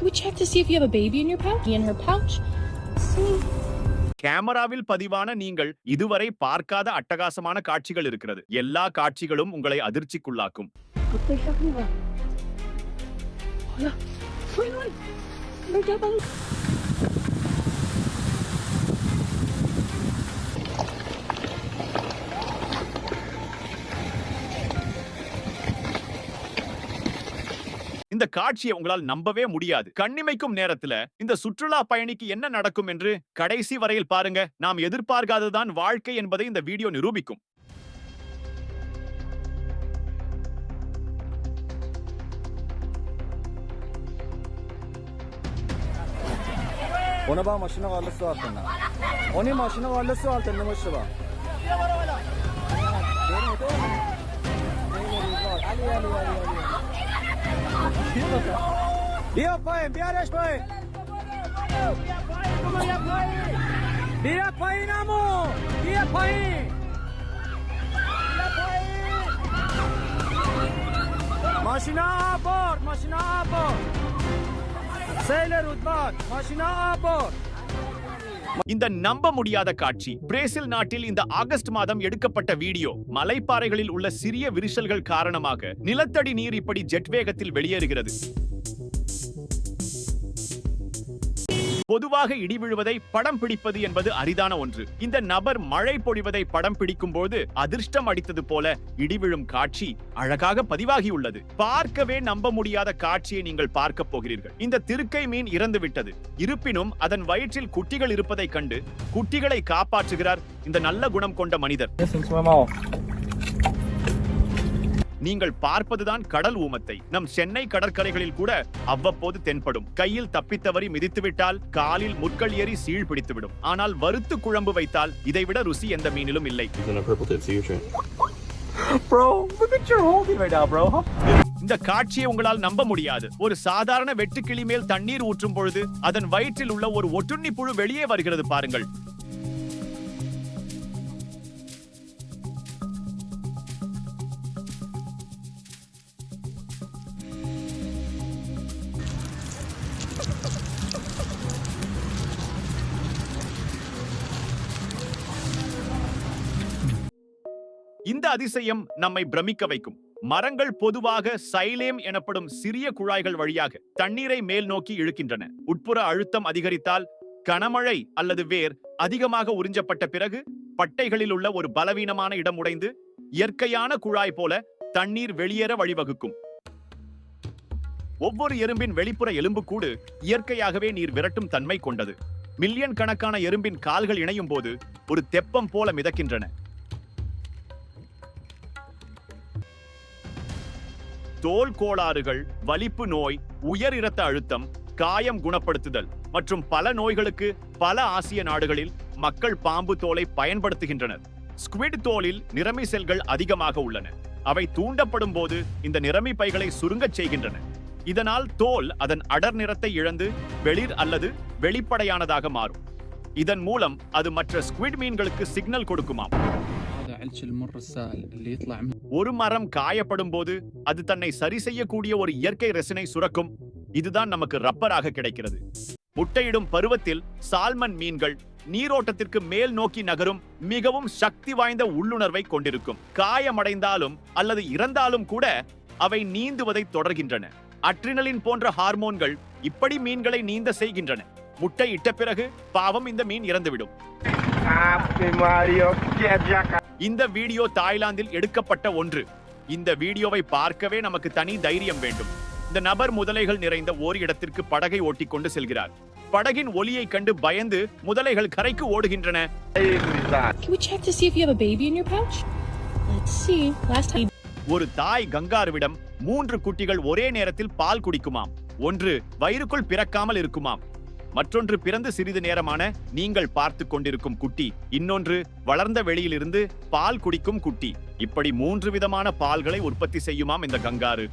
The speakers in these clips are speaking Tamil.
Can we check to see if you have a baby in your pouch? In her pouch? See? கேமராவில் பதிவான நீங்கள் இதுவரை பார்க்காத அட்டகாசமான காட்சிகள் இருக்கிறது எல்லா காட்சிகளும் உங்களை அதிர்ச்சிக்குள்ளாக்கும் இந்த காட்சியை உங்களால் நம்பவே முடியாது கண்ணிமைக்கும் நேரத்துல இந்த சுற்றுலா பயணிக்கு என்ன நடக்கும் என்று கடைசி வரையில் பாருங்க நாம் எதிர்பார்க்காததான் வாழ்க்கை என்பதை இந்த வீடியோ நிரூபிக்கும் Ona bak maşına varlı su altında. Onun maşına varlı su altında mışı bak. Bia pai, bia res pai. Bia pai namo. Bia pai. Maşina abor, maşina abor. Seyler utbat, maşina abor. இந்த நம்ப முடியாத காட்சி. பிரேசில் நாட்டில் இந்த ஆகஸ்ட் மாதம் எடுக்கப்பட்ட வீடியோ. மலைப்பாறைகளில் உள்ள சிறிய விரிசல்கள் காரணமாக நிலத்தடி நீர் இப்படி ஜெட் வேகத்தில் வெளியேறுகிறது. பொதுவாக இடி விழுவதை படம் பிடிப்பது என்பது அரிதான ஒன்று. இந்த நபர் மழை பொழிவதை படம் பிடிக்கும் போது அதிர்ஷ்டம் அடித்தது போல இடி விழும் காட்சி அழகாக பதிவாகியுள்ளது. பார்க்கவே நம்ப முடியாத காட்சியை நீங்கள் பார்க்க போகிறீர்கள். இந்த திருக்கை மீன் இறந்து விட்டது. இருப்பினும் அதன் வயிற்றில் குட்டிகள் இருப்பதைக் கண்டு குட்டிகளை காப்பாற்றுகிறார் இந்த நல்ல குணம் கொண்ட மனிதர். நீங்கள் பார்ப்பதுதான் கடல் ஊமத்தை. நம் சென்னை கடற்கரைகளில் கூட அவ்வப்போது தென்படும். கையில் தப்பித்தவறி மிதித்துவிட்டால் காலில் முட்கள் ஏறி சீழ் பிடித்துவிடும். ஆனால் வறுத்து குழம்பு வைத்தால் இதைவிட ருசி எந்த மீனிலும் இல்லை. Using a purple tip sea train. Bro, look at your holding right now, bro. இந்த காட்சியை உங்களால் நம்ப முடியாது. ஒரு சாதாரண வெட்டுக்கிளி மேல் தண்ணீர் ஊற்றும் பொழுது அதன் வயிற்றில் உள்ள ஒரு ஒட்டுண்ணி புழு வெளியே வருகிறது பாருங்கள். இந்த அதிசயம் நம்மை பிரமிக்க வைக்கும். மரங்கள் பொதுவாக சைலேம் எனப்படும் சிறிய குழாய்கள் வழியாக தண்ணீரை மேல் நோக்கி இழுக்கின்றன. உட்புற அழுத்தம் அதிகரித்தால் கனமழை அல்லது வேர் அதிகமாக உறிஞ்சப்பட்ட பிறகு பட்டைகளில் உள்ள ஒரு பலவீனமான இடம் உடைந்து இயற்கையான குழாய் போல தண்ணீர் வெளியேற வழிவகுக்கும். ஒவ்வொரு எறும்பின் வெளிப்புற எலும்புக்கூடு இயற்கையாகவே நீர் விரட்டும் தன்மை கொண்டது. மில்லியன் கணக்கான எறும்பின் கால்கள் இணையும் போது ஒரு தெப்பம் போல மிதக்கின்றன. தோல் கோளாறுகள் வலிப்பு நோய் உயர் இரத்த அழுத்தம் காயம் குணப்படுத்துதல் மற்றும் பல நோய்களுக்கு பல ஆசிய நாடுகளில் மக்கள் பாம்பு தோலை பயன்படுத்துகின்றனர். ஸ்குவிட் தோலில் நிறமி செல்கள் அதிகமாக உள்ளன. அவை தூண்டப்படும் போது இந்த நிறமி பைகளை சுருங்கச் செய்கின்றன. இதனால் தோல் அதன் அடர் நிறத்தை இழந்து வெளிர் அல்லது வெளிப்படையானதாக மாறும். இதன் மூலம் அது மற்ற ஸ்குவிட் மீன்களுக்கு சிக்னல் கொடுக்குமாம். ஒரு மரம் காயப்படும் போது அது தன்னை சரி செய்யக்கூடிய ஒரு இயற்கை ரெசினை சுரக்கும். இதுதான் நமக்கு ரப்பராக கிடைக்கிறது. முட்டையிடும் பருவத்தில் சால்மன் மீன்கள் நீரோட்டத்திற்கு மேல் நோக்கி நகரும் மிகவும் சக்தி வாய்ந்த உள்ளுணர்வை கொண்டிருக்கும். காயமடைந்தாலும் அல்லது இறந்தாலும் கூட அவை நீந்துவதை தொடர்கின்றன. அட்ரினலின் போன்ற ஹார்மோன்கள் இப்படி மீன்களை நீந்த செய்கின்றன. முட்டை இட்ட பிறகு பாவம் இந்த மீன் இறந்துவிடும். இந்த வீடியோ தாய்லாந்தில் எடுக்கப்பட்ட ஒன்று. இந்த வீடியோவை பார்க்கவே நமக்கு தனி தைரியம் வேண்டும். இந்த நபர் முதலைகள் நிறைந்த ஓர் இடத்திற்கு படகை ஓட்டிக்கொண்டு செல்கிறார். படகின் ஒலியை கண்டு பயந்து முதலைகள் கரைக்கு ஓடுகின்றன. ஒரு தாய் கங்காருவிடம் மூன்று குட்டிகள் ஒரே நேரத்தில் பால் குடிக்குமாம். ஒன்று வயிறுக்குள் பிறக்காமல் இருக்குமாம். மற்றொன்று பிறந்து சிறிது நேரமான நீங்கள் பார்த்து கொண்டிருக்கும் குட்டி இன்னொன்று வளர்ந்த வெளியிலிருந்து பால் குடிக்கும் குட்டி. இப்படி மூன்று விதமான பால்களை உற்பத்தி செய்யுமாம் இந்த கங்காரு.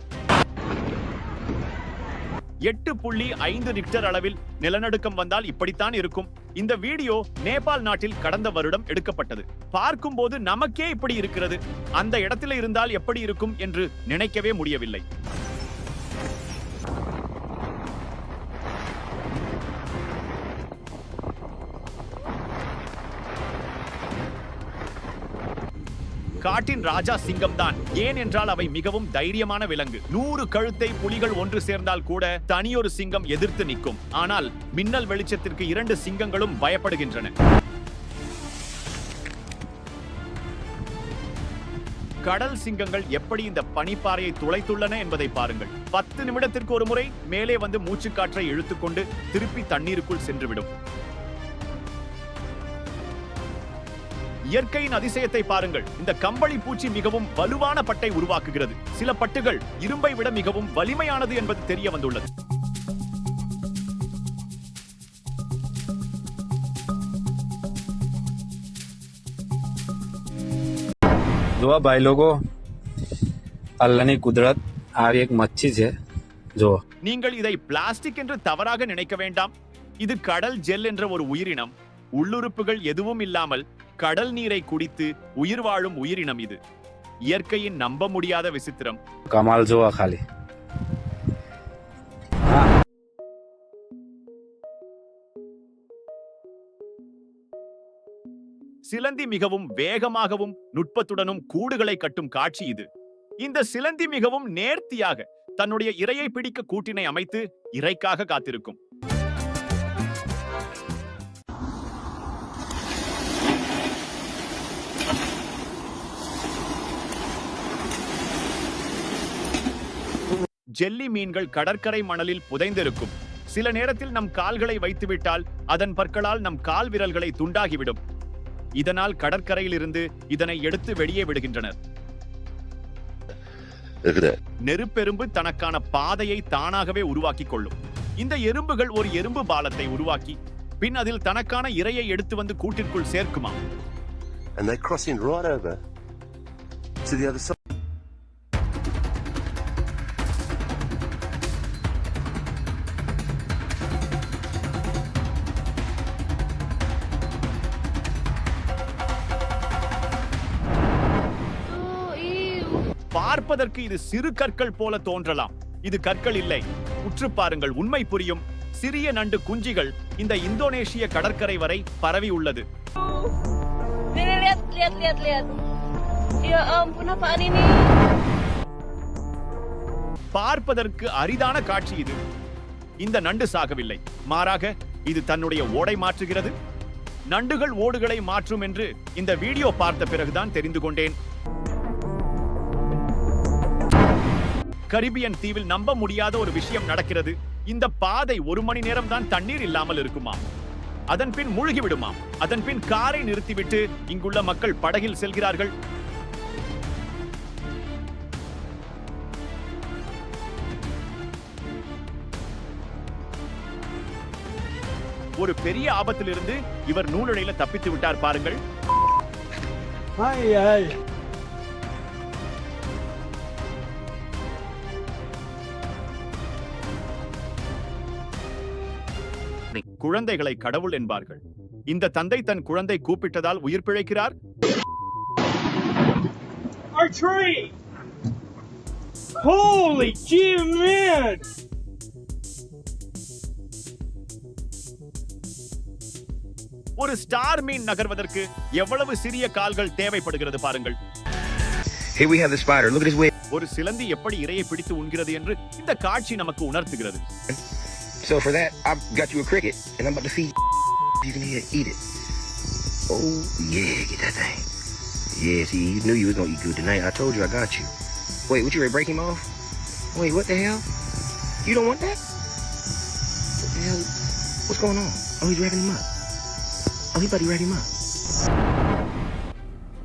எட்டு புள்ளி ஐந்து ரிக்டர் அளவில் நிலநடுக்கம் வந்தால் இப்படித்தான் இருக்கும். இந்த வீடியோ நேபாள் நாட்டில் கடந்த வருடம் எடுக்கப்பட்டது. பார்க்கும்போது நமக்கே இப்படி இருக்கிறது. அந்த இடத்துல இருந்தால் எப்படி இருக்கும் என்று நினைக்கவே முடியவில்லை. காட்டின் ராஜா சிங்கம் தான் ஏன் என்றால் அவை மிகவும் தைரியமான விலங்கு. நூறு கழுத்தை புலிகள் ஒன்று சேர்ந்தால் கூட தனியொரு சிங்கம் எதிர்த்து நிற்கும். ஆனால் மின்னல் வெளிச்சத்திற்கு இரண்டு சிங்கங்களும் பயப்படுகின்றன. கடல் சிங்கங்கள் எப்படி இந்த பனிப்பாறையை துளைத்துள்ளன என்பதை பாருங்கள். பத்து நிமிடத்திற்கு ஒரு முறை மேலே வந்து மூச்சுக்காற்றை இழுத்துக்கொண்டு திருப்பி தண்ணீருக்குள் சென்றுவிடும். இயற்கையின் அதிசயத்தை பாருங்கள் இந்த கம்பளி பூச்சி மிகவும் வலுவான பட்டை உருவாக்குகிறது சில பட்டுகள் இரும்பை விட மிகவும் வலிமையானது என்பது தெரிய வந்துள்ளது જો ભાઈ લોકો અલ્લાહની કુદરત આવી એક મચ્છી છે જો நீங்கள் இதை பிளாஸ்டிக் என்று தவறாக நினைக்க வேண்டாம் இது கடல் ஜெல் என்ற ஒரு உயிரினம் உள்ளுறுப்புகள் எதுவும் இல்லாமல் கடல் நீரை குடித்து உயிர் வாழும் உயிரினம் இது. இயற்கையின் நம்ப முடியாத விசித்திரம். கமால் ஜோவா காலி. சிலந்தி மிகவும் வேகமாகவும் நுட்பத்துடனும் கூடுகளை கட்டும் காட்சி இது. இந்த சிலந்தி மிகவும் நேர்த்தியாக தன்னுடைய இரையை பிடிக்க கூட்டினை அமைத்து இறைக்காக காத்திருக்கும். ஜெல்லி மீன்கள் கடற்கரை மணலில் புதைந்திருக்கும். சில நேரத்தில் நம் கால்களை வைத்துவிட்டால் அதன் பற்களால் நம் கால் விரல்களை துண்டாகிவிடும். இதனால் கடற்கரையில் இருந்து இதனை எடுத்து வெளியே விடுகின்றனர். நெருப்பெரும்பு தனக்கான பாதையை தானாகவே உருவாக்கிக் கொள்ளும். இந்த எறும்புகள் ஒரு எறும்பு பாலத்தை உருவாக்கி பின் அதில் தனக்கான இரையை எடுத்து வந்து கூட்டிற்குள் சேர்க்குமா பார்ப்பதற்கு இது சிறு கற்கள் போல தோன்றலாம். இது கற்கள் இல்லை. உற்று பாருங்கள் உண்மை புரியும். சிறிய நண்டு குஞ்சிகள் இந்த இந்தோனேஷிய கடற்கரை வரை பரவி உள்ளது? பார்ப்பதற்கு அரிதான காட்சி இது. இந்த நண்டு சாகவில்லை. மாறாக இது தன்னுடைய ஓடை மாற்றுகிறது. நண்டுகள் ஓடுகளை மாற்றும் என்று இந்த வீடியோ பார்த்த பிறகுதான் தெரிந்து கொண்டேன். கரிபியன் தீவில் நம்ப முடியாத ஒரு விஷயம் நடக்கிறது. இந்த பாதை ஒரு மணி நேரம் தான் தண்ணீர் இல்லாமல் இருக்குமா? அதன் பின் மூழ்கி விடுமாம் அதன் பின் காரை நிறுத்திவிட்டு இங்குள்ள மக்கள் படகில் செல்கிறார்கள். ஒரு பெரிய ஆபத்திலிருந்து இவர் நூலடையில தப்பித்து விட்டார் பாருங்கள். குழந்தைகளை கடவுள் என்பார்கள் இந்த தந்தை தன் குழந்தை கூப்பிட்டதால் உயிர் பிழைக்கிறார் Our tree! Holy gee, man! ஒரு ஸ்டார் மீன் நகர்வதற்கு எவ்வளவு சிறிய கால்கள் தேவைப்படுகிறது பாருங்கள் Here we have the spider. Look at his web. ஒரு சிலந்தி எப்படி இரையை பிடித்து உண்கிறது என்று இந்த காட்சி நமக்கு உணர்த்துகிறது So for that, I got you a cricket, and I'm about to feed you. can eat it. Eat it. Oh yeah, get that thing. Yeah, see, you knew you was gonna eat good tonight. I told you I got you. Wait, what you ready to break him off? Wait, what the hell? You don't want that? What the hell? What's going on? Oh, he's wrapping him up. Oh, he about to wrap him up.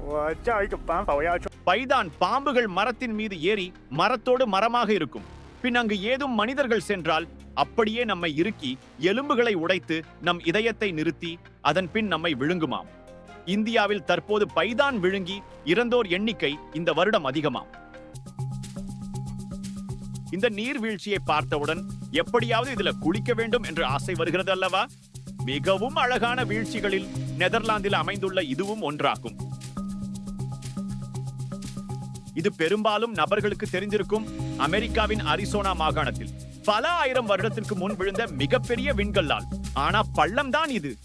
我叫一个板法，我要 python பாம்புகள் மரத்தின் மீது ஏறி மரத்தோடு மரமாக இருக்கும் பின் அங்கு ஏதும் மனிதர்கள் சென்றால் அப்படியே நம்மை இறுக்கி எலும்புகளை உடைத்து நம் இதயத்தை நிறுத்தி அதன் பின் நம்மை விழுங்குமாம். இந்தியாவில் தற்போது பைதான் விழுங்கி இறந்தோர் எண்ணிக்கை இந்த வருடம் அதிகமாம். இந்த நீர்வீழ்ச்சியை பார்த்தவுடன் எப்படியாவது இதுல குளிக்க வேண்டும் என்று ஆசை வருகிறது அல்லவா மிகவும் அழகான வீழ்ச்சிகளில் நெதர்லாந்தில் அமைந்துள்ள இதுவும் ஒன்றாகும். இது பெரும்பாலும் நபர்களுக்கு தெரிந்திருக்கும் அமெரிக்காவின் அரிசோனா மாகாணத்தில். பல ஆயிரம் வருடத்திற்கு முன் விழுந்த மிகப்பெரிய விண்கல்லால். ஆனா பள்ளம் தான் இது.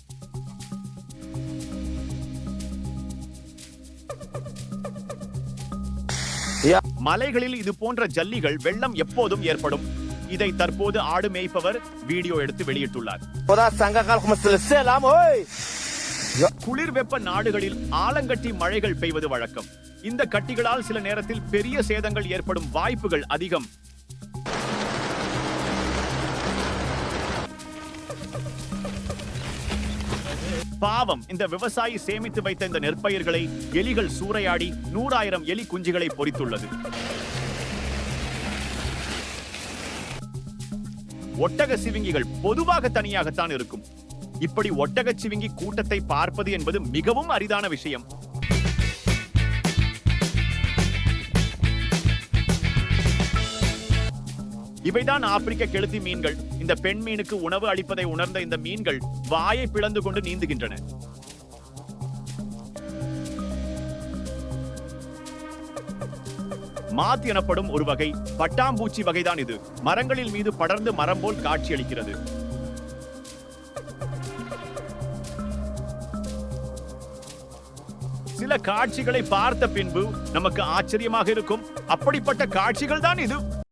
மலைகளில் இது போன்ற ஜல்லிகள் வெள்ளம் எப்போதும் ஏற்படும். இதை தற்போது ஆடு மேய்ப்பவர் வீடியோ எடுத்து வெளியிட்டுள்ளார். குளிர் வெப்ப நாடுகளில் ஆலங்கட்டி மழைகள் பெய்வது வழக்கம். இந்த கட்டிகளால் சில நேரத்தில் பெரிய சேதங்கள் ஏற்படும் வாய்ப்புகள் அதிகம். பாவம். இந்த விவசாயி சேமித்து வைத்த இந்த நெற்பயிர்களை எலிகள் சூறையாடி நூறாயிரம் எலி குஞ்சுகளை பொறித்துள்ளது. ஒட்டக சிவிங்கிகள் பொதுவாக தனியாகத்தான் இருக்கும். இப்படி ஒட்டக சிவிங்கி கூட்டத்தை பார்ப்பது என்பது மிகவும் அரிதான விஷயம். இவைதான் ஆப்பிரிக்க கெளுத்தி மீன்கள். இந்த பெண் மீனுக்கு உணவு அளிப்பதை உணர்ந்த இந்த மீன்கள் வாயை பிளந்து கொண்டு நீந்துகின்றன. மாத் எனப்படும் ஒரு வகை பட்டாம்பூச்சி வகைதான் இது. மரங்களில் மீது படர்ந்து மரம் போல் காட்சியளிக்கிறது. சில காட்சிகளை பார்த்த பின்பு நமக்கு ஆச்சரியமாக இருக்கும். அப்படிப்பட்ட காட்சிகள் தான் இது.